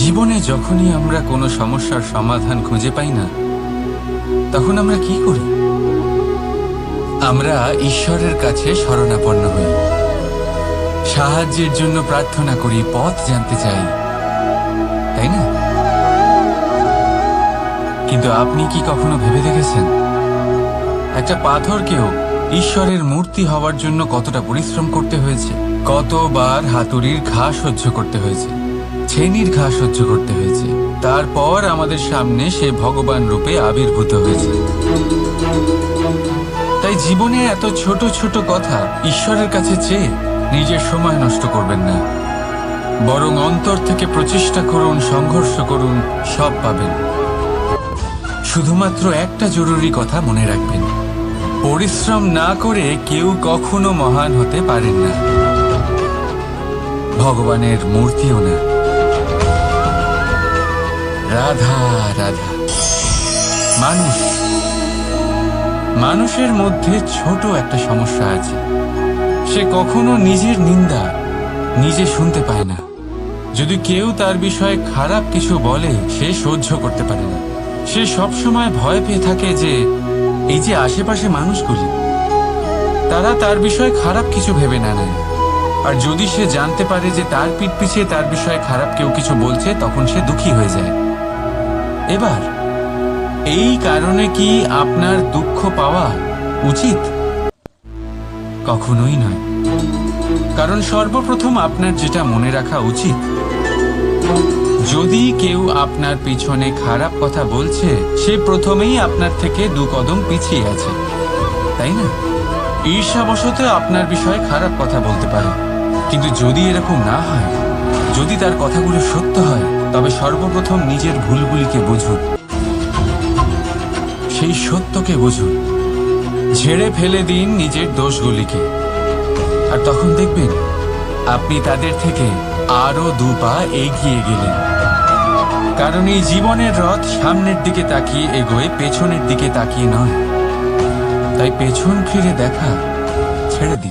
জীবনে যখনই আমরা কোনো সমস্যার সমাধান খুঁজে পাই না, তখন আমরা কি করি? আমরা ঈশ্বরের কাছে শরণাপন্ন হই। সাহায্যের জন্য প্রার্থনা করি, পথ জানতে চাই। তাই না? কিন্তু আপনি কি কখনো ভেবে দেখেছেন? একটা পাথরকেও ঈশ্বরের মূর্তি হওয়ার জন্য কতটা পরিশ্রম করতে হয়েছে? কতবার হাতুড়ির ঘা সহ্য করতে হয়েছে? ছেনির ঘা সহ্য করতে হয়েছে। তারপর আমাদের সামনে সে ভগবান রূপে আবির্ভূত হয়েছে। তাই জীবনে এত ছোট ছোট কথা ঈশ্বরের কাছে চেয়ে নিজের সময় নষ্ট করবেন না। বরং অন্তর থেকে প্রচেষ্টা করুন, সংঘর্ষ করুন, সব পাবেন। শুধুমাত্র একটা জরুরি কথা মনে রাখবেন। পরিশ্রম না করে কেউ কখনো মহান হতে পারেন না। ভগবানের মূর্তিও না। রাধা রাধা। মানুষ। মানুষের মধ্যে ছোট একটা সমস্যা আছে। সে কখনো নিজের নিন্দা নিজে শুনতে পায় না। যদি কেউ তার বিষয়ে খারাপ কিছু বলে, সে সহ্য করতে পারে না। সে সব সময় ভয় পেয়ে থাকে যে, এই যে আশেপাশে মানুষগুলি, তারা তার বিষয়ে খারাপ কিছু ভেবে না নেয়। আর যদি সে জানতে পারে যে তার পিঠ পিছিয়ে তার বিষয়ে খারাপ কেউ কিছু বলছে, তখন সে দুঃখী হয়ে যায়। এবার, এই কারণে কি আপনার দুঃখ পাওয়া উচিত? কখনোই নয়। কারণ সর্বপ্রথম আপনার যেটা মনে রাখা উচিত, যদি কেউ আপনার পিছনে খারাপ কথা বলছে, সে প্রথমেই আপনার থেকে দু কদম পিছিয়ে আছে। তাই না? ঈর্ষাবশত আপনার বিষয়ে খারাপ কথা বলতে পারে। কিন্তু যদি এরকম না হয় যদি তার কথাগুলো সত্য হয়, তবে সর্বপ্রথম নিজের ভুলগুলিকে বুঝুন। সেই সত্যকে বুঝুন। ঝেড়ে ফেলে দিন নিজের দোষগুলিকে। আর তখন দেখবেন, আপনি তাদের থেকে আরও দু পা এগিয়ে গেলেন। কারণ এই জীবনের রথ সামনের দিকে তাকিয়ে এগোয়, পেছনের দিকে তাকিয়ে নয়। তাই পেছন ফিরে দেখা ছেড়ে দিন।